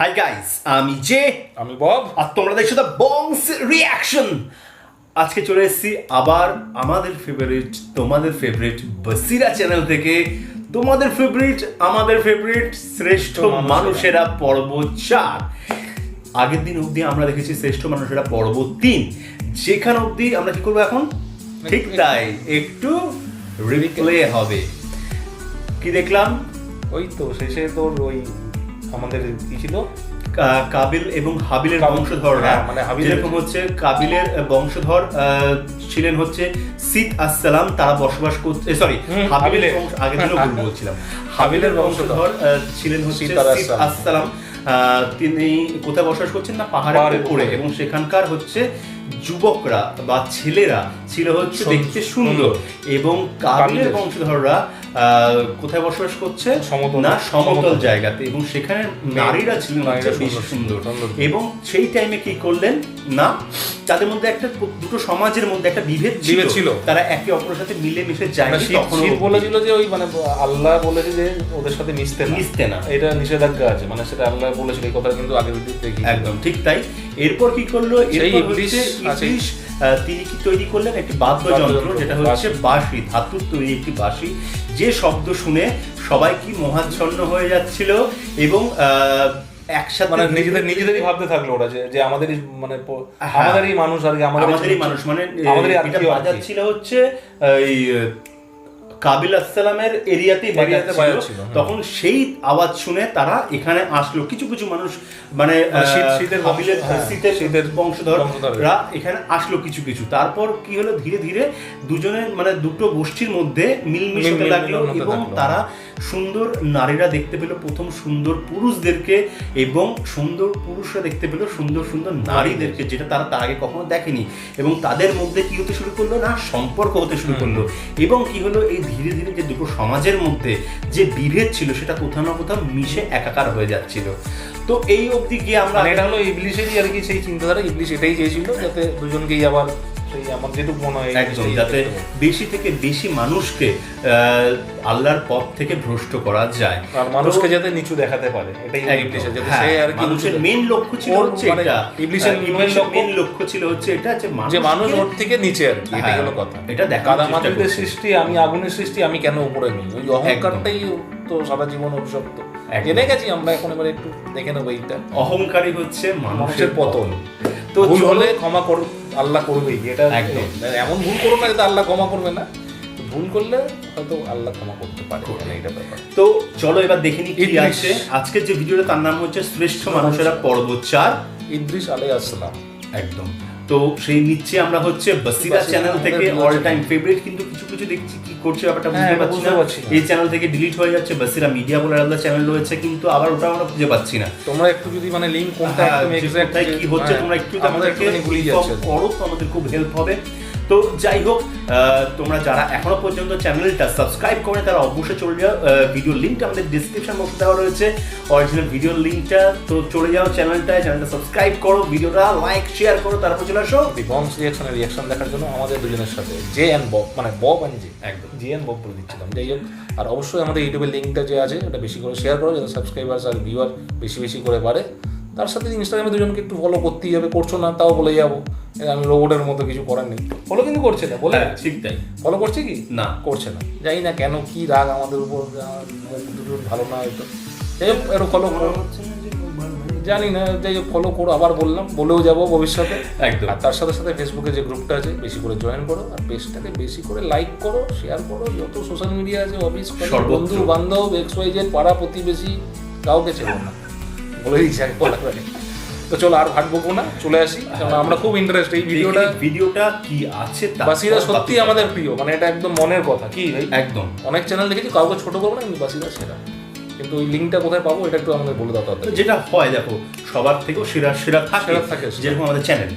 High guys আমি J. আমি Bob. আর তোমরা দেখছ দ্য বংস রিয়াকশন আজকে চলে এসেছি আবার আমাদের ফেভারিট তোমাদের ফেভারিট বসিরা চ্যানেল থেকে। তোমাদের ফেভারিট আমাদের ফেভারিট শ্রেষ্ঠ মানুষেরা। পর্ব চার। আগের দিন অবধি আমরা দেখেছি শ্রেষ্ঠ মানুষেরা পর্ব তিন। যেখানে অবধি আমরা কি করব এখন? ঠিক তাই একটু রিপ্লে হবে। কি দেখলাম? ওই তো শেষে তোর ওই আমাদের কি ছিল? কাবিল এবং হাবিলের কাবিল, বংশধররা। হ্যাঁ, মানে যেরকম হচ্ছে কাবিলের বংশধর ছিলেন হচ্ছে সিদ আসসালাম। তারা বসবাস করতে সরি হাবিলের। আগে দিনও ভুল বলছিলাম। হাবিলের বংশধর। বংশধর ছিলেন হচ্ছে সিদ আসসালাম। তিনি কোথায় বসবাস করছেন না? পাহাড়ের উপরে। এবং সেখানকার হচ্ছে যুবকরা বা ছেলেরা ছিল হচ্ছে দেখতে সুন্দর। এবং কাবিলের। বংশধররা কোথায় বসবাস করছে? সমতল। না সমতল। জায়গাতে। এবং সেখানে নারীরা ছিলেন সুন্দর। এবং সেই টাইমে কি করলেন? না তাদের মধ্যে একটা দুটো সমাজের মধ্যে একটা বিভেদ ছিল। তারা একে অপরের সাথে মিলে মিশে শীত বলেছিল যে ওই মানে আল্লাহ বলেছে যে ওদের সাথে মিশতে না। মিশতে না। এটা নিষেধাজ্ঞা আছে। মানে সেটা আল্লাহ বলেছিল এই কথা কিন্তু আগে দেখি। একদম ঠিক তাই। এরপর কি করল? এরপর ইবলিশ তিনি কি তৈরি করলেন একটি বাদ্যযন্ত্র যেটা হচ্ছে বাঁশি। ধাতুর তৈরি একটি বাঁশি যে শব্দ শুনে সবাই কি মহাচ্ছন্ন হয়ে যাচ্ছিল এবং আহ, একসাথে মানে নিজেদের নিজেদেরই ভাবতে থাকল ওরা যে যে আমাদেরই মানে হ্যাঁ। আমাদেরই মানুষ আর কি আমাদেরই মানুষ মানে আমাদেরই এটা। বাজাচ্ছিল হচ্ছে এই কাবিল আসসালামের এরিয়াতেই এরিয়াতে বাজাচ্ছিল। তখন সেই আওয়াজ শুনে তারা এখানে আসলো। কিছু কিছু মানুষ মানে কাবিলের হ্যাঁ, শীতের শীতের বংশধররা। এখানে আসলো কিছু কিছু। তারপর কি হলো? ধীরে ধীরে দুজনের মানে দুটো গোষ্ঠীর মধ্যে মিলমিশতে লাগল এবং তারা সুন্দর নারীরা দেখতে পেল প্রথম সুন্দর পুরুষদেরকে এবং সুন্দর পুরুষরা দেখতে পেল সুন্দর সুন্দর নারীদেরকে যেটা তারা তার আগে কখনো দেখেনি। এবং তাদের মধ্যে কি হতে শুরু করল না? সম্পর্ক হতে শুরু করল। এবং কি হলো? এই ধীরে ধীরে যে দুটো সমাজের মধ্যে যে বিভেদ ছিল সেটা কোথাও না কোথাও মিশে একাকার হয়ে যাচ্ছিল। তো এই অবধি গিয়ে আমরা মানে এটা হলো ইবলিশেরই আর কি সেই চিন্তাধারা। ইবলিশ এটাই চেয়েছিল যাতে দুজনকেই আবার আমার যেটুকু মনে হয় একদম যাতে বেশি থেকে বেশি মানুষকে আহ, আল্লাহর পথ থেকে ভ্রষ্ট করা যায়। আর মানুষকে যাতে নিচু দেখাতে পারে এটাই ইবলিশের যাতে হ্যাঁ, সে আর কি মানুষের মেন লক্ষ্য ছিল হচ্ছে মানে এটা। ইবলিশের main ইবলিশের লক্ষ্য- ছিল হচ্ছে এটা যে যে মানুষ ওর থেকে নিচে আর কি এটাই হ্যাঁ, হলো কথা। এটা দেখানোর কাদা সৃষ্টি আমি আগুনের সৃষ্টি আমি কেন উপরে নেই? ওই অহংকারটাই তো সারা জীবন অভিশপ্ত। জেনে গেছি আমরা এখন এবার একটু দেখে নেব এইটা। অহংকারী হচ্ছে মানুষের পতন। তো ভুল হলে ক্ষমা কর আল্লাহ করবেই এটা একদম। এমন ভুল করো না যাতে আল্লাহ ক্ষমা করবে না। ভুল করলে হয়তো আল্লাহ ক্ষমা করতে পারে এটা ব্যাপার। তো চলো এবার দেখে নি কি। আছে। আজকের যে ভিডিওটা তার নাম হচ্ছে শ্রেষ্ঠ মানুষেরা পর্ব চার। ইদ্রিস আলাই আসসালাম একদম। তো সেই নিচ্ছে আমরা হচ্ছে বসিরা চ্যানেল থেকে অল টাইম ফেভারিট কিন্তু কিছু কিছু দেখছি কি করছে ব্যাপারটা হ্যাঁ, বুঝতে পারছি না। এই চ্যানেল থেকে ডিলিট হয়ে যাচ্ছে বাসিরা মিডিয়া বলে আলাদা চ্যানেল রয়েছে কিন্তু আবার ওটা আমরা খুঁজে পাচ্ছি না। তোমরা একটু যদি মানে লিংক কোনটা হ্যাঁ, একদম যে এক্সাক্ট কি হচ্ছে তোমরা একটু আমাদেরকে ভুলে ভুলিয়ে যাচ্ছে। করো তো আমাদের খুব হেল্প হবে। তো যাই হোক তোমরা যারা এখনও পর্যন্ত চ্যানেলটা সাবস্ক্রাইব করে তারা অবশ্যই চলে যাও ভিডিও লিঙ্কটা আমাদের ডিসক্রিপশন বক্সে দেওয়া রয়েছে। অরিজিনাল ভিডিও লিঙ্কটা তো চলে যাও চ্যানেলটায় চ্যানেলটা সাবস্ক্রাইব করো ভিডিওটা লাইক শেয়ার করো তারপর চলে আসো। বংশ রিয়াকশনের রিয়াকশন দেখার জন্য আমাদের দুজনের সাথে জে অ্যান্ড বব মানে বব অ্যান্ড জে একদম। জে অ্যান্ড বব বলে দিচ্ছিলাম। যাই হোক আর অবশ্যই আমাদের ইউটিউবের লিঙ্কটা যে আছে ওটা বেশি করে শেয়ার করো যাতে সাবস্ক্রাইবার্স আর ভিউয়ার বেশি বেশি করে বাড়ে। তার সাথে ইনস্টাগ্রামে দুজনকে একটু ফলো করতেই হবে করছ না তাও বলে যাব। আমি রোবটের মতো কিছু করার নেই। ফলো কিন্তু করছে না বলে? হ্যাঁ ঠিক তাই। ফলো করছে কি? না। করছে না। জানি না কেন কি রাগ আমাদের উপর দুজন ভালো না হয়তো। যাই হোক একটু ফলো করো। জানি না যাই হোক ফলো করো আবার বললাম বলেও যাব ভবিষ্যতে। একদম। আর তার সাথে সাথে ফেসবুকে যে গ্রুপটা আছে বেশি করে জয়েন করো। আর পেজটাকে বেশি করে লাইক করো শেয়ার করো। যত সোশ্যাল মিডিয়া আছে অফিস। বন্ধু বান্ধব এক্স ওয়াই জেড পাড়া প্রতিবেশী কাউকে ছেড়ো না। বলে দিচ্ছি আগে বলার আগে। তো চলো আর ভাটবো না চলে আসি। কারণ আমরা খুব ইন্টারেস্ট এই ভিডিওটা ভিডিওটা কি আছে বাসিরা সত্যি আমাদের প্রিয় মানে এটা একদম মনের কথা কি একদম। অনেক চ্যানেল দেখেছি কাউকে ছোট করব না কিন্তু বাসিরা সেরা। কিন্তু ওই লিঙ্কটা কোথায় পাবো এটা একটু আমাদের বলে দাও যেটা হয় দেখো সবার থেকেও সেরা সেরা থাকে সেরা থাকে, যেরকম আমাদের চ্যানেল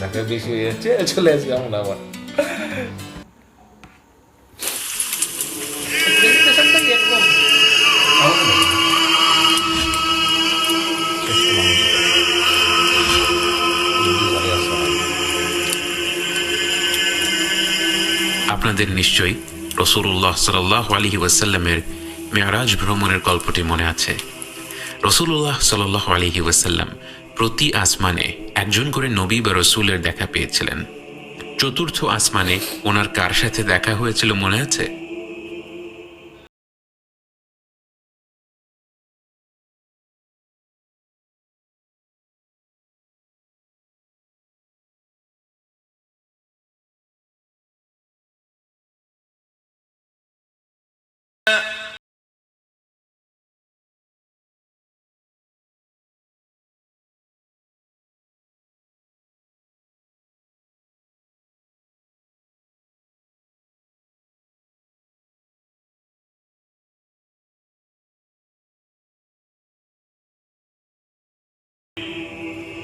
দেখা বেশি হয়ে যাচ্ছে চলে আসি আমরা আবার। আপনাদের নিশ্চয়ই রসুল্লাহ সাল্লাহ আলী ওয়াসাল্লামের মেয়ারাজ ভ্রমণের গল্পটি মনে আছে। রসুল্লাহ সাল আলহি ওয়াসাল্লাম প্রতি আসমানে একজন করে নবী বা রসুলের দেখা পেয়েছিলেন। চতুর্থ আসমানে ওনার কার সাথে দেখা হয়েছিল মনে আছে?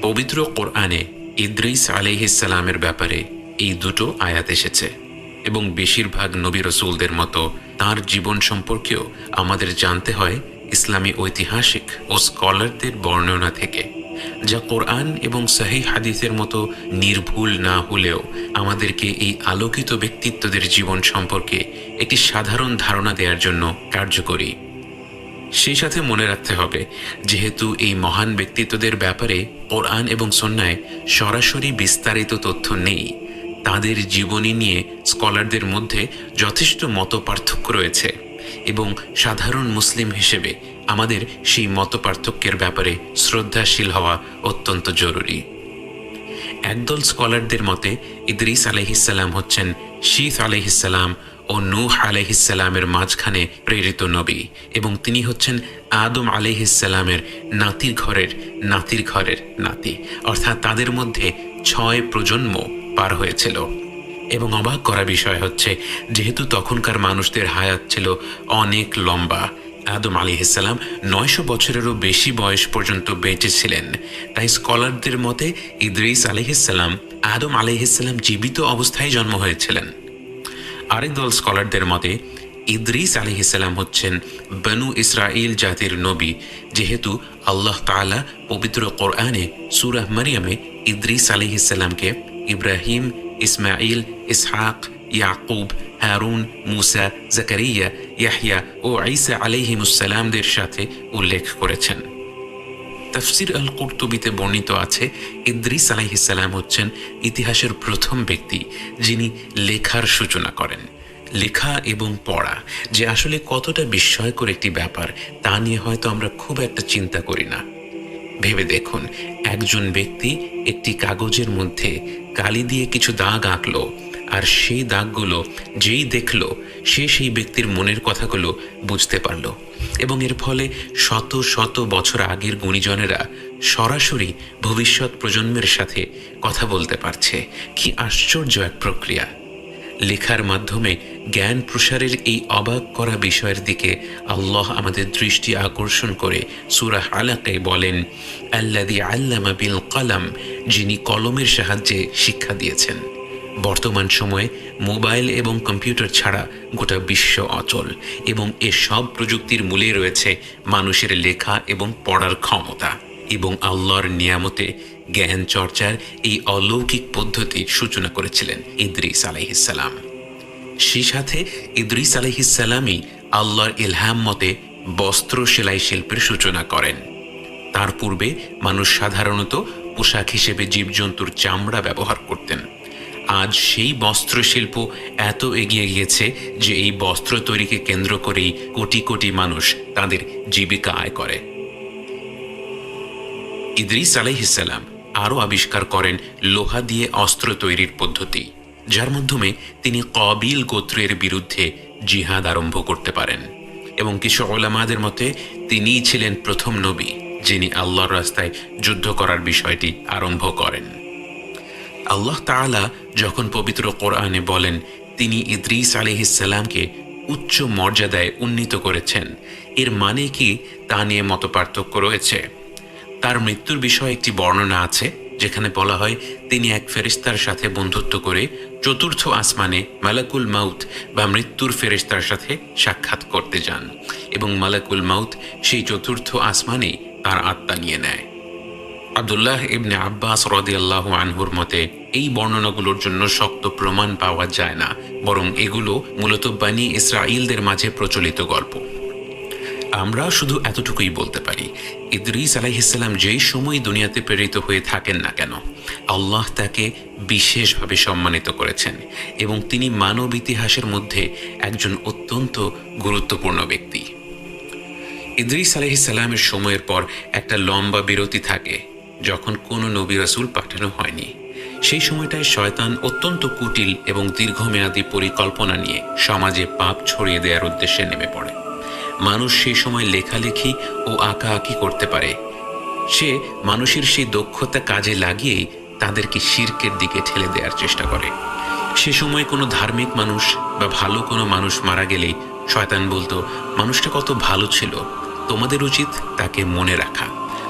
পবিত্র কোরআনে ইদ্রিস আলিহিসালামের ব্যাপারে এই দুটো আয়াত এসেছে। এবং বেশিরভাগ নবী রসুলদের মতো তার জীবন সম্পর্কেও আমাদের জানতে হয় ইসলামী ঐতিহাসিক ও স্কলারদের বর্ণনা থেকে, যা কোরআন এবং সাহি হাদিসের মতো নির্ভুল না হলেও আমাদেরকে এই আলোকিত ব্যক্তিত্বদের জীবন সম্পর্কে একটি সাধারণ ধারণা দেওয়ার জন্য কার্যকরী। সেই সাথে মনে রাখতে হবে, যেহেতু এই মহান ব্যক্তিত্বদের ব্যাপারে কোরআন এবং সন্ন্যায় সরাসরি বিস্তারিত তথ্য নেই তাদের জীবনী নিয়ে স্কলারদের মধ্যে যথেষ্ট মত পার্থক্য রয়েছে এবং সাধারণ মুসলিম হিসেবে আমাদের সেই মত পার্থক্যের ব্যাপারে শ্রদ্ধাশীল হওয়া অত্যন্ত জরুরি। একদল স্কলারদের মতে, ইদ্রিস আলহিসাল্লাম হচ্ছেন শীত আলহিসাল্লাম ও নূহ আলহিসাল্লামের মাঝখানে প্রেরিত নবী এবং তিনি হচ্ছেন আদম আলহিসাল্লামের নাতির ঘরের নাতির ঘরের নাতি। অর্থাৎ তাদের মধ্যে ছয় প্রজন্ম পার হয়েছিল। এবং অবাক করা বিষয় হচ্ছে, যেহেতু তখনকার মানুষদের হায়াত ছিল অনেক লম্বা, আদম আলী ইসলাম নয়শো বছরেরও বেশি বয়স পর্যন্ত বেঁচে ছিলেন। তাই স্কলারদের মতে ইদ্রিস আলিহিসাল্লাম আদম আলিহিসাল্লাম জীবিত অবস্থায় জন্ম হয়েছিলেন। আরেক দল স্কলারদের মতে, ইদ্রিস আলিহিসাল্লাম হচ্ছেন বনু ইসরাইল জাতির নবী, যেহেতু আল্লাহ তাআলা পবিত্র কোরআনে সুরাহ মারিয়ামে ইদ্রিস আলিহিসাল্লামকে ইব্রাহিম ইসমাইল ইসহাক ইয়াকুব হারুন মুসা জাকারিয়া ইয়াহিয়া ও ঈসা আলাইহিমুসালামদের সাথে উল্লেখ করেছেন। তফসির আল কুর্তুবিতে বর্ণিত আছে, ইদ্রিস আলাইহিসাল্লাম হচ্ছেন ইতিহাসের প্রথম ব্যক্তি যিনি লেখার সূচনা করেন। লেখা এবং পড়া যে আসলে কতটা বিস্ময়কর একটি ব্যাপার, তা নিয়ে হয়তো আমরা খুব একটা চিন্তা করি না। ভেবে দেখুন, একজন ব্যক্তি একটি কাগজের মধ্যে কালি দিয়ে কিছু দাগ আঁকলো, আর সেই দাগগুলো যেই দেখল, সে সেই ব্যক্তির মনের কথাগুলো বুঝতে পারল। এবং এর ফলে শত শত বছর আগের গুণীজনেরা সরাসরি ভবিষ্যৎ প্রজন্মের সাথে কথা বলতে পারছে। কি আশ্চর্য এক প্রক্রিয়া! লেখার মাধ্যমে জ্ঞান প্রসারের এই অবাক করা বিষয়ের দিকে আল্লাহ আমাদের দৃষ্টি আকর্ষণ করে। সুরাহ আলাকে বলেন আল্লাদি আল্লামা বিল কালাম, যিনি কলমের সাহায্যে শিক্ষা দিয়েছেন। বর্তমান সময়ে মোবাইল এবং কম্পিউটার ছাড়া গোটা বিশ্ব অচল এবং এ সব প্রযুক্তির মূলে রয়েছে মানুষের লেখা এবং পড়ার ক্ষমতা এবং আল্লাহর নিয়ামতে জ্ঞান চর্চার এই অলৌকিক পদ্ধতির সূচনা করেছিলেন ইদ্রিস আলাইহিসাল্লাম সেই সাথে ইদ্রিস আলাইহিসাল্লামই আল্লাহর ইলহাম মতে বস্ত্র সেলাই শিল্পের সূচনা করেন। তার পূর্বে মানুষ সাধারণত পোশাক হিসেবে জীবজন্তুর চামড়া ব্যবহার করতেন। আজ সেই বস্ত্র শিল্প এত এগিয়ে গিয়েছে যে এই বস্ত্র তৈরিকে কেন্দ্র করেই কোটি কোটি মানুষ তাদের জীবিকা আয় করে। ইদ্রিস আলাইহিসাল্লাম আরও আবিষ্কার করেন লোহা দিয়ে অস্ত্র তৈরির পদ্ধতি, যার মাধ্যমে তিনি কবিল গোত্রের বিরুদ্ধে জিহাদ আরম্ভ করতে পারেন। এবং কিছু ওলামাদের মতে, তিনিই ছিলেন প্রথম নবী, যিনি আল্লাহর রাস্তায় যুদ্ধ করার বিষয়টি আরম্ভ করেন। আল্লাহ তাআলা যখন পবিত্র কোরআনে বলেন, তিনি ইদ্রিস আলিহিসাল্লামকে উচ্চ মর্যাদায় উন্নীত করেছেন, এর মানে কি তা নিয়ে মতপার্থক্য রয়েছে? তার মৃত্যুর বিষয়ে একটি বর্ণনা আছে, যেখানে বলা হয়, তিনি এক ফেরিস্তার সাথে বন্ধুত্ব করে চতুর্থ আসমানে মালাকুল মাউত বা মৃত্যুর ফেরিস্তার সাথে সাক্ষাৎ করতে যান এবং মালাকুল মাউত সেই চতুর্থ আসমানে তার আত্মা নিয়ে নেয়। আবদুল্লাহ ইবনে আব্বাস রদিয়াল্লাহ আনহুর মতে, এই বর্ণনাগুলোর জন্য শক্ত প্রমাণ পাওয়া যায় না, বরং এগুলো মূলত বানি ইসরাইলদের মাঝে প্রচলিত গল্প। আমরা শুধু এতটুকুই বলতে পারি, ইদ্রিস আলাইহিসাল্লাম যেই সময় দুনিয়াতে প্রেরিত হয়ে থাকেন না কেন, আল্লাহ তাকে বিশেষভাবে সম্মানিত করেছেন এবং তিনি মানব ইতিহাসের মধ্যে একজন অত্যন্ত গুরুত্বপূর্ণ ব্যক্তি। ইদ্রিস আলাইহিসাল্লামের সময়ের পর একটা লম্বা বিরতি থাকে, যখন কোনো নবী রাসূল পাঠানো হয়নি। সেই সময়টায় শয়তান অত্যন্ত কুটিল এবং দীর্ঘমেয়াদী পরিকল্পনা নিয়ে সমাজে পাপ ছড়িয়ে দেওয়ার উদ্দেশ্যে নেমে পড়ে। মানুষ সেই সময় লেখালেখি ও আঁকাআঁকি করতে পারে। সে মানুষের সেই দক্ষতা কাজে লাগিয়েই তাদেরকে শির্কের দিকে ঠেলে দেওয়ার চেষ্টা করে। সে সময় কোনো ধার্মিক মানুষ বা ভালো কোনো মানুষ মারা গেলেই শয়তান বলতো, মানুষটা কত ভালো ছিল, তোমাদের উচিত তাকে মনে রাখা।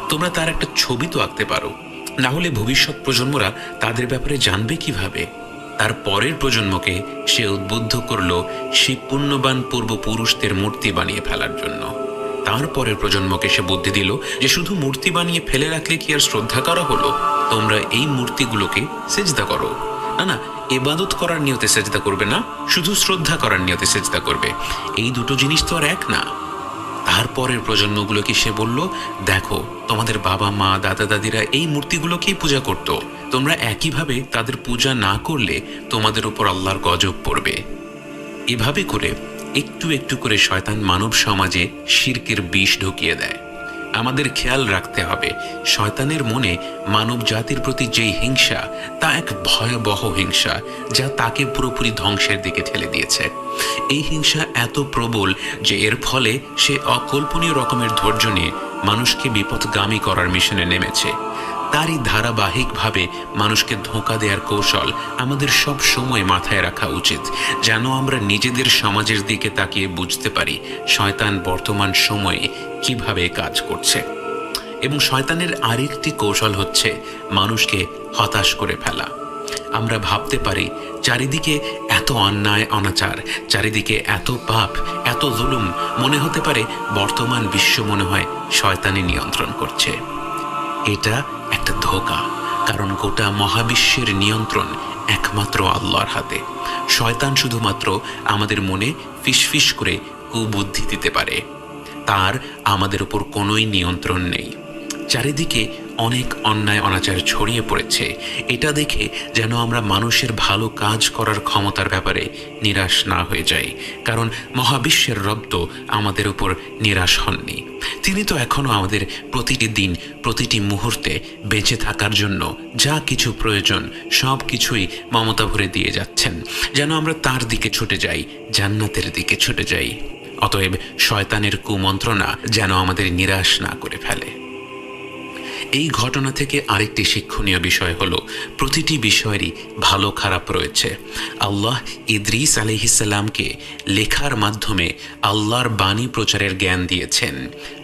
তোমরা তার একটা ছবি তো আঁকতে পারো। না হলে ভবিষ্যৎ প্রজন্মরা তাদের ব্যাপারে জানবে কীভাবে? তার পরের প্রজন্মকে সে উদ্বুদ্ধ করল সেই পুণ্যবান পূর্বপুরুষদের মূর্তি বানিয়ে ফেলার জন্য। তারপরের প্রজন্মকে সে বুদ্ধি দিল যে শুধু মূর্তি বানিয়ে ফেলে রাখলে কি আর শ্রদ্ধা করা হলো? তোমরা এই মূর্তিগুলোকে সেজদা করো। না না, এবাদত করার নিয়তে সেজদা করবে না, শুধু শ্রদ্ধা করার নিয়তে সেজদা করবে। এই দুটো জিনিস তো আর এক না। তারপরের প্রজন্মগুলোকে সে বলল, দেখো, তোমাদের বাবা মা, দাদা দাদিরা এই মূর্তিগুলোকেই পূজা করত। তোমরা একইভাবে তাদের পূজা না করলে তোমাদের উপর আল্লাহর গজব পড়বে। এভাবে করে একটু একটু করে শয়তান মানব সমাজে শির্কের বিষ ঢুকিয়ে দেয়। আমাদের খেয়াল রাখতে হবে। শয়তানের মনে মানব জাতির প্রতি যেই হিংসা, তা এক ভয়াবহ হিংসা, যা তাকে পুরোপুরি ধ্বংসের দিকে ঠেলে দিয়েছে। এই হিংসা এত প্রবল যে এর ফলে সে অকল্পনীয় রকমের ধৈর্য নিয়ে মানুষকে বিপদগামী করার মিশনে নেমেছে। তারই ধারাবাহিকভাবে মানুষকে ধোঁকা দেওয়ার কৌশল আমাদের সব সময় মাথায় রাখা উচিত, যেন আমরা নিজেদের সমাজের দিকে তাকিয়ে বুঝতে পারি শয়তান বর্তমান সময়ে কীভাবে কাজ করছে। এবং শয়তানের আরেকটি কৌশল হচ্ছে মানুষকে হতাশ করে ফেলা। আমরা ভাবতে পারি চারিদিকে এত অন্যায়, অনাচার, চারিদিকে এত পাপ, এত জুলুম, মনে হতে পারে বর্তমান বিশ্ব মনে হয় শয়তানি নিয়ন্ত্রণ করছে। এটা একটা ধোকা, কারণ গোটা মহাবিশ্বের নিয়ন্ত্রণ একমাত্র আল্লাহর হাতে। শয়তান শুধুমাত্র আমাদের মনে ফিসফিস করে কুবুদ্ধি দিতে পারে। তার আমাদের উপর কোনোই নিয়ন্ত্রণ নেই। চারিদিকে অনেক অন্যায় অনাচার ছড়িয়ে পড়েছে। এটা দেখে যেন আমরা মানুষের ভালো কাজ করার ক্ষমতার ব্যাপারে নিরাশ না হয়ে যাই। কারণ মহাবিশ্বের রব তো আমাদের উপর নিরাশ হননি। তিনি তো এখনও আমাদের প্রতিটি দিন, প্রতিটি মুহূর্তে বেঁচে থাকার জন্য যা কিছু প্রয়োজন, সব কিছুই মমতা ভরে দিয়ে যাচ্ছেন। যেন আমরা তার দিকে ছুটে যাই, জান্নাতের দিকে ছুটে যাই। অতএব শয়তানের কুমন্ত্রণা যেন আমাদের নিরাশ না করে ফেলে। এই ঘটনা থেকে আরেকটি শিক্ষণীয় বিষয় হল, প্রতিটি বিষয়েরই ভালো খারাপ রয়েছে। আল্লাহ ইদ্রিস আলিহিসাল্লামকে লেখার মাধ্যমে আল্লাহর বাণী প্রচারের জ্ঞান দিয়েছেন।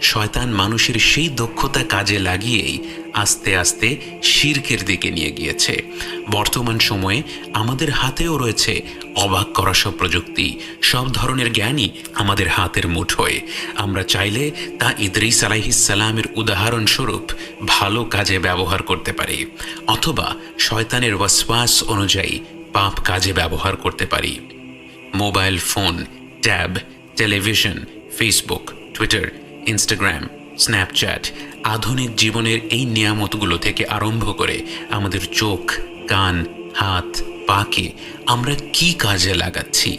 শয়তান মানুষের সেই দক্ষতা কাজে লাগিয়েই আস্তে আস্তে শির্কের দিকে নিয়ে গিয়েছে। বর্তমান সময়ে আমাদের হাতেও রয়েছে অবাক করা সব প্রযুক্তি। সব ধরনের জ্ঞানই আমাদের হাতের মুঠোয় আমরা চাইলে তা ইদ্রিস আলাইহিসালামের উদাহরণস্বরূপ ভালো কাজে ব্যবহার করতে পারি, অথবা শয়তানের ওয়াসওয়াস অনুযায়ী পাপ কাজে ব্যবহার করতে পারি। Mobile phone, tab, television, Facebook, Twitter, Instagram Snapchat আধুনিক জীবনের এই নিয়ামতগুলো থেকে আরম্ভ করে আমাদের চোখ, কান, হাত, পাকে আমরা কি কাজে লাগাচ্ছি?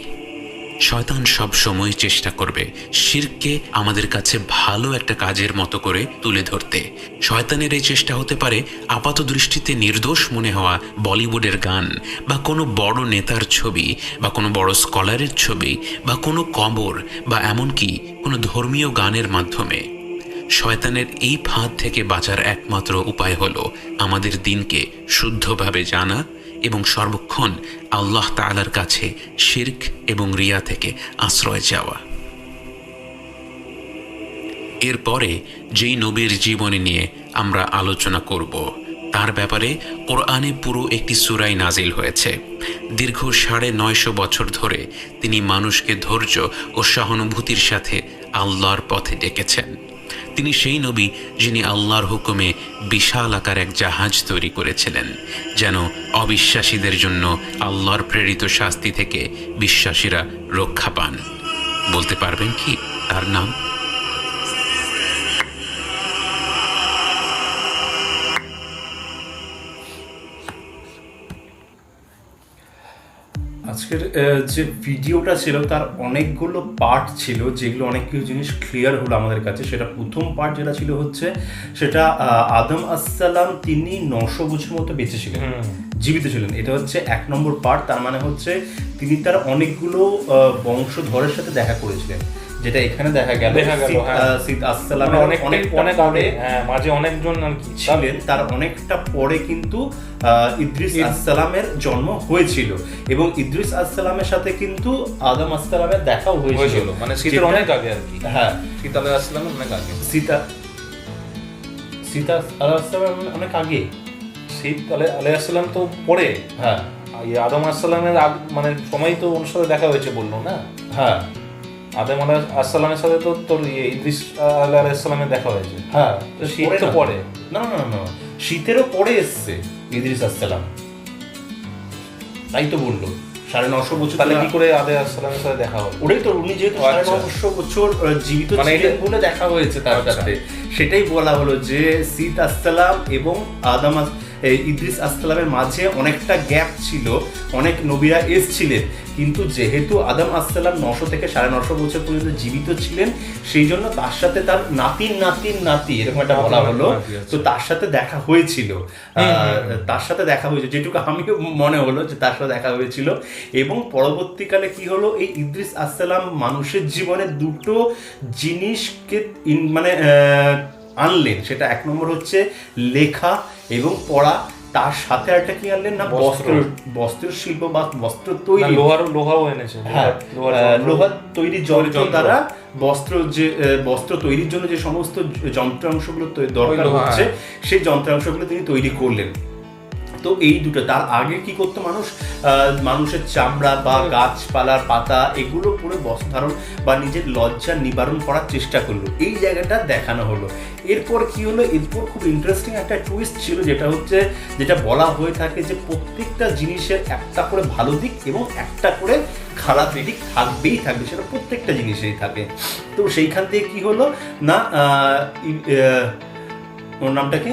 শয়তান সব সময় চেষ্টা করবে শিরকে আমাদের কাছে ভালো একটা কাজের মতো করে তুলে ধরতে। শয়তানের এই চেষ্টা হতে পারে আপাত দৃষ্টিতে নির্দোষ মনে হওয়া বলিউডের গান বা কোনো বড় নেতার ছবি বা কোনো বড় স্কলারের ছবি বা কোনো কবর বা এমনকি কোনো ধর্মীয় গানের মাধ্যমে। শয়তানের এই ফাঁদ থেকে বাঁচার একমাত্র উপায় হল আমাদের দিনকে শুদ্ধভাবে জানা এবং সর্বক্ষণ আল্লাহ তালার কাছে শির্ক এবং রিয়া থেকে আশ্রয় চাওয়া। এরপরে যেই নবীর জীবনী নিয়ে আমরা আলোচনা করব, তার ব্যাপারে কোরআনে পুরো একটি সুরাই নাজিল হয়েছে। দীর্ঘ সাড়ে নয়শো বছর ধরে তিনি মানুষকে ধৈর্য ও সহানুভূতির সাথে আল্লাহর পথে ডেকেছেন। তিনি সেই নবী যিনি আল্লাহর হুকুমে বিশাল আকার এক জাহাজ তৈরি করেছিলেন, যেন অবিশ্বাসীদের জন্য আল্লাহর প্রেরিত শাস্তি থেকে বিশ্বাসীরা রক্ষা পান। বলতে পারবেন কি তার নাম? আজকের যে ভিডিওটা ছিল তার অনেকগুলো পার্ট ছিল যেগুলো অনেক কিছু জিনিস ক্লিয়ার হলো আমাদের কাছে। সেটা প্রথম পার্ট যেটা ছিল হচ্ছে সেটা আদম আসসালাম তিনি নশো বছর মতো বেঁচে ছিলেন জীবিত ছিলেন। এটা হচ্ছে এক নম্বর পার্ট তার মানে হচ্ছে তিনি তার অনেকগুলো বংশধরের সাথে দেখা করেছিলেন। যেটা এখানে দেখা গেল দেখা গেল, সিদ- হ্যাঁ। আসসালামের অনেক অনেক অনেক আগে হ্যাঁ মাঝে অনেকজন আর কি ছিলেন। তার অনেকটা পরে কিন্তু ইদ্রিস আসসালামের জন্ম হয়েছিল। এবং ইদ্রিস আসসালামের সাথে কিন্তু আদম আসসালামের দেখাও হয়েছিল। মানে শীতের অনেক আগে আর কি। হ্যাঁ। শীত আলাহ আসলামের অনেক আগে। সীতা সীতা আলাহিসাল্লাম অনেক আগে। শীত আলাই আলাই আসসালাম তো পরে। হ্যাঁ। আদম আসসালামের আগ মানে সময় তো ওর সাথে দেখা হয়েছে বলল না? হ্যাঁ। আদম আলাহ সাথে তো তোর ইয়ে ইদ্রিস আলাহ দেখা হয়েছে। হ্যাঁ। তো শীত তো পরে না। না না শীতেরও পরে এসছে ইদ্রিস আসসালাম। তাই তো বলল। সাড়ে নশো বছর তাহলে কি করে আদে আসসালামের সাথে দেখা হবে ওটাই তো উনি যেহেতু সাড়ে আচ্ছা। নশো বছর জীবিত মানে ছিলেন এটা- বলে দেখা হয়েছে তার আচ্ছা। সাথে। সেটাই বলা হলো যে সিত আসসালাম এবং আদম আস- এই ইদ্রিস আসসালামের মাঝে অনেকটা গ্যাপ ছিল অনেক নবীরা এসছিলেন। কিন্তু যেহেতু আদম আসসালাম নশো থেকে সাড়ে নশো বছর পর্যন্ত জীবিত ছিলেন সেই জন্য তার সাথে তার নাতির নাতির নাতি এরকম একটা বলা হলো। তো তার সাথে দেখা হয়েছিল। আহ, তার সাথে দেখা হয়েছিল যেটুকু আমিও মনে হলো যে তার সাথে দেখা হয়েছিল। এবং পরবর্তীকালে কি হলো এই ইদ্রিস আসসালাম মানুষের জীবনে দুটো জিনিসকে মানে আহ, আনলেন। সেটা এক নম্বর হচ্ছে লেখা এবং পড়া। তার সাথে একটা কি আনলেন না? বস্ত্র। বস্ত্র শিল্প বা বস্ত্র তৈরি। লোহার লোহাও এনেছে। হ্যাঁ লোহার তৈরি যন্ত্র যন্ত্র। দ্বারা বস্ত্র যে বস্ত্র তৈরির জন্য যে সমস্ত যন্ত্রাংশগুলো দরকার হচ্ছে হ্যাঁ। সেই যন্ত্রাংশগুলো তিনি তৈরি করলেন। তো এই দুটো। তার আগে কি করতো মানুষ? মানুষের চামড়া বা গাছপালার পাতা এগুলো পুরো বস্ত্র ধারণ বা নিজের লজ্জা নিবারণ করার চেষ্টা করল। এই জায়গাটা দেখানো হলো। এরপর কি হলো? এরপর খুব ইন্টারেস্টিং একটা টুইস্ট ছিল যেটা হচ্ছে যেটা বলা হয়ে থাকে যে প্রত্যেকটা জিনিসের একটা করে ভালো দিক এবং একটা করে খারাপ দিক থাকবেই থাকবে সেটা প্রত্যেকটা জিনিসেই থাকে। তো সেইখান থেকে কি হলো? না ওর নামটা কি?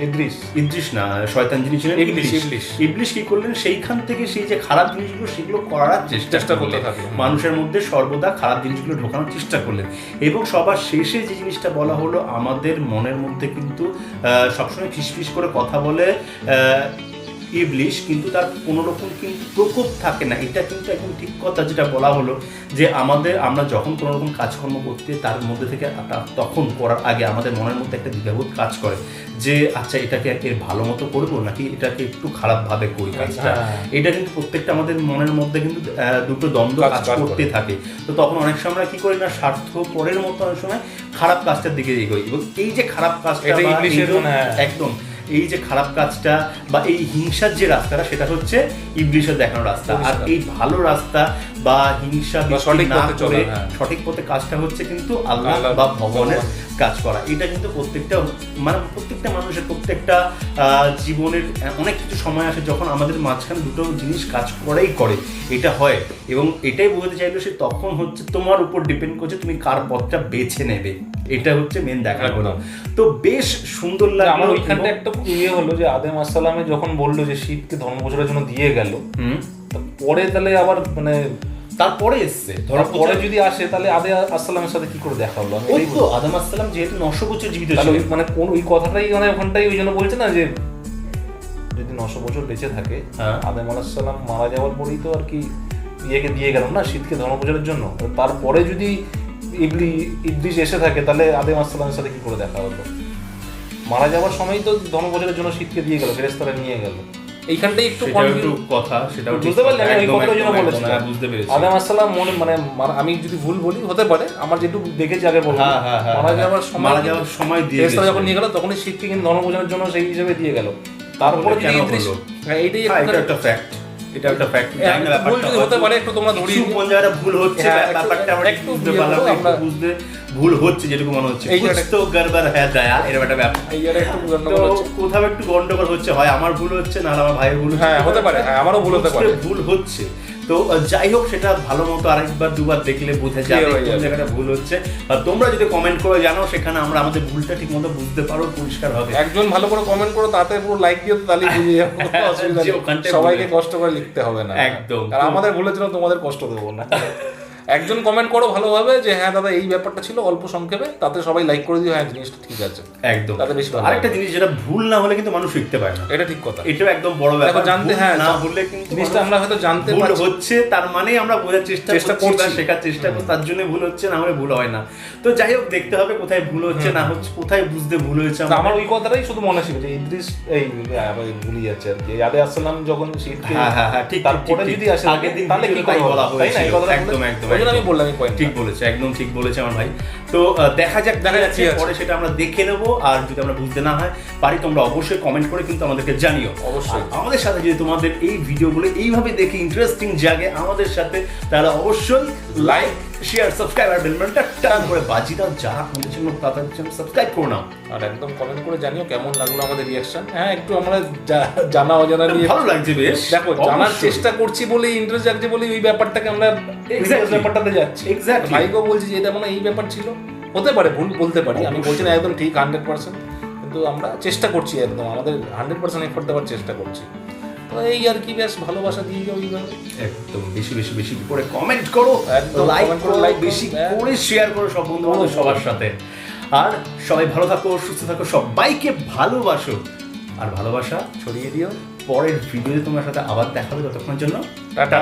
ইদ্রিস। ইদ্রিস না শয়তান যিনি ছিলেন ইবলিশ, ইবলিশ। ইবলিশ। ইবলিশ কি করলেন? সেইখান থেকে সেই যে খারাপ জিনিসগুলো সেগুলো করার চেষ্টা চেষ্টা করতে থাকে মানুষের মধ্যে সর্বদা খারাপ জিনিসগুলো ঢোকানোর চেষ্টা করলেন। এবং সবার শেষে যে জিনিসটা বলা হলো আমাদের মনের মধ্যে কিন্তু আহ, সবসময় ফিসফিস করে কথা বলে আহ, ইবলিশ কিন্তু তার কোনো রকম কিন্তু প্রকোপ থাকে না। এটা কিন্তু একদম ঠিক কথা যেটা বলা হলো যে আমাদের আমরা যখন কোনো রকম কাজকর্ম করতে তার মধ্যে থেকে তখন করার আগে আমাদের মনের মধ্যে একটা দ্বিধাবোধ কাজ করে যে আচ্ছা এটাকে এর ভালো মতো করব নাকি এটাকে একটু খারাপভাবে করি কাজটা? হ্যাঁ। এটা কিন্তু প্রত্যেকটা আমাদের মনের মধ্যে কিন্তু দুটো দ্বন্দ্ব কাজ- করতে থাকে। তো তখন অনেক সময় আমরা কি করি না স্বার্থ পরের মতো অনেক সময় খারাপ কাজটার দিকে এগোই। এবং এই যে খারাপ কাজটা। একদম এই যে খারাপ কাজটা বা এই হিংসার যে রাস্তাটা সেটা হচ্ছে ইবলিশের দেখানো রাস্তা আর এই ভালো রাস্তা বা হিংসা সঠিক পথে হ্যাঁ। সঠিক পথে কাজটা হচ্ছে কিন্তু আল্লাহ বা ভগবানের ভগবান। কাজ করা। এটা কিন্তু প্রত্যেকটা মানে প্রত্যেকটা মানুষের প্রত্যেকটা জীবনের অনেক কিছু সময় আসে যখন আমাদের মাঝখানে দুটো জিনিস কাজ করাই করে। এটা হয়। এবং এটাই বোঝাতে চাইলো সে তখন হচ্ছে তোমার উপর ডিপেন্ড করছে তুমি কার পথটা বেছে নেবে। এটা হচ্ছে মেন দেখার হলো তো বেশ সুন্দর লাগে আমার ওইখানটা একটা ইয়ে হলো যে আদেম আসসালামে যখন বলল যে শীতকে ধর্ম প্রচারের জন্য দিয়ে গেল হুম। পরে তাহলে আবার মানে তারপরে এসছে। ধরো পরে যদি আসে তাহলে আদে আসসালামের সাথে কি করে দেখা হলো? ওই তো আদম আসসালাম যেহেতু নশো বছর জীবিত ওই মানে কোন ওই কথাটাই মানে ওখানটাই ওই জন্য বলছে না যে যদি নশো বছর বেঁচে থাকে হ্যাঁ। আদেম মারা যাওয়ার পরেই তো আর কি ইয়েকে দিয়ে গেল না শীতকে ধর্ম প্রচারের জন্য তারপরে যদি ইবলি ইবলিশ এসে থাকে তাহলে আদেম আসসালামের সাথে কি করে দেখা হলো? মারা যাওয়ার সময় তো ধর্ম প্রচারের জন্য শীতকে দিয়ে গেল ফেরেস্তারা নিয়ে গেল। এইখানটাই একটু কথা সেটা বুঝতে পারলে আমি জন্য বলেছিলাম হ্যাঁ, বুঝতে পেরেছি। আদম আসসালাম মনে মানে আমি যদি ভুল বলি হতে পারে আমার যেটুকু দেখেছি আগে বলব হ্যাঁ, হ্যাঁ, মারা। যাওয়ার সময় মারা যাওয়ার সময় দিয়ে ফেরেশতারা যখন নিয়ে গেল তখনই শীতকে কিন্তু ধর্ম বোঝানোর জন্য সেই হিসেবে দিয়ে গেল। তারপরে যদি কেন হলো? এইটাই একটা ফ্যাক্ট এটা একটা ফ্যাক্ট হ্যাঁ, ভুল যদি হতে পারে একটু তোমরা ধরিয়ে কোন জায়গাটা ভুল হচ্ছে হ্যাঁ, ব্যাপারটা আমরা একটু বুঝতে আমরা- ভুল হচ্ছে যেটুকু মনে হচ্ছে। তো গড়বড় হ্যাঁ দয়া এরকম একটা ব্যাপার। এই জায়গাটা একটু গন্ডগোল হচ্ছে। কোথাও একটু গন্ডগোল হচ্ছে হয় আমার ভুল হচ্ছে না আমার ভাইয়ের ভুল হচ্ছে। হ্যাঁ, হতে পারে, হ্যাঁ, আমারও ভুল হতে পারে। ভুল হচ্ছে। তো যাই হোক সেটা ভালো মতো আরেকবার দুবার দেখলে বোঝা যাবে কোন জায়গাটা ভুল হচ্ছে। আর তোমরা যদি কমেন্ট করে জানো সেখানে আমরা আমাদের ভুলটা ঠিক মতো বুঝতে পারো পরিষ্কার হবে। একজন ভালো করে কমেন্ট করো তাতে পুরো লাইক দিও তো তাহলে বুঝে যাব সবাইকে কষ্ট করে লিখতে হবে না। একদম। আর আমাদের ভুলের জন্য তোমাদের কষ্ট দেবো না। একজন কমেন্ট করো ভালোভাবে যে হ্যাঁ দাদা এই ব্যাপারটা ছিল অল্প সংক্ষেপে তাতে সবাই লাইক করে দিও হ্যাঁ জিনিসটা ঠিক আছে। একদম। তাতে বেশি ভালো আরেকটা জিনিস যেটা ভুল না হলে কিন্তু মানুষ শিখতে পারে না। এটা ঠিক কথা। এটাও একদম বড় দেখো ব্যাপার। জানতে হ্যাঁ না হলে কিন্তু জিনিসটা আমরা হয়তো জানতে ভুল পারছি। হচ্ছে তার মানে আমরা বোঝার চেষ্টা চেষ্টা করছি শেখার চেষ্টা করছি। তার জন্য ভুল হচ্ছে না হলে ভুল হয় না। তো যাই হোক দেখতে হবে কোথায় ভুল হচ্ছে না হচ্ছে কোথায় বুঝতে ভুল হয়েছে আমার ওই কথাটাই শুধু মনে ছিল যে ইদ্রিস এই আহ, ওই ভুলি যাচ্ছে আর কি। আদে আসসালাম যখন শীতকে হ্যাঁ, হ্যাঁ, হ্যাঁ, ঠিক, তারপরে যদি আসে আগের দিন তাহলে কি তাই বলা। কথাটা একদম, একদম, আমি বললাম ঠিক বলেছে একদম ঠিক বলেছে আমার ভাই। তো দেখা যাক দেখা যাচ্ছে পরে সেটা আমরা দেখে নেব আর যদি আমরা বুঝতে না হয় পারি তোমরা অবশ্যই কমেন্ট করে কিন্তু আমাদেরকে জানিও। অবশ্যই। আমাদের সাথে যদি তোমাদের এই ভিডিওগুলো এইভাবে দেখে ইন্টারেস্টিং জাগে আমাদের সাথে তাহলে অবশ্যই লাইক শেয়ার সাবস্ক্রাইব আর বেল বাটনটা টান করে বাজি দাও যারা আমাদের জন্য তাদের জন্য সাবস্ক্রাইব করো না আর একদম কমেন্ট করে জানিও কেমন লাগল আমাদের রিয়াকশন হ্যাঁ একটু আমরা জানা অজানা নিয়ে ভালো লাগছে বেশ। দেখো জানার চেষ্টা করছি বলে ইন্টারেস্ট জাগছে বলে ওই ব্যাপারটাকে আমরা. ব্যাপারটাতে যাচ্ছি। Exactly. ভাইকেও বলছি যে এটা মানে এই ব্যাপার ছিল। হতে পারে ভুল বলতে পারি। আমি বলছি না একদম ঠিক হান্ড্রেড পার্সেন্ট কিন্তু আমরা চেষ্টা করছি একদম আমাদের হান্ড্রেড পার্সেন্ট এফোর্ট দেওয়ার চেষ্টা করছি। তো এই আর কি বেশ ভালোবাসা দিয়ে যাও এইভাবে। একদম বেশি বেশি বেশি করে কমেন্ট করো একদম লাইক করো লাইক বেশি। করে শেয়ার করো সব বন্ধু বান্ধব সবার সাথে। আর সবাই ভালো থাকো সুস্থ থাকো সবাইকে ভালোবাসো। আর ভালোবাসা ছড়িয়ে দিও। পরের ভিডিওতে তোমার সাথে আবার দেখা হবে ততক্ষণের জন্য। টাটা।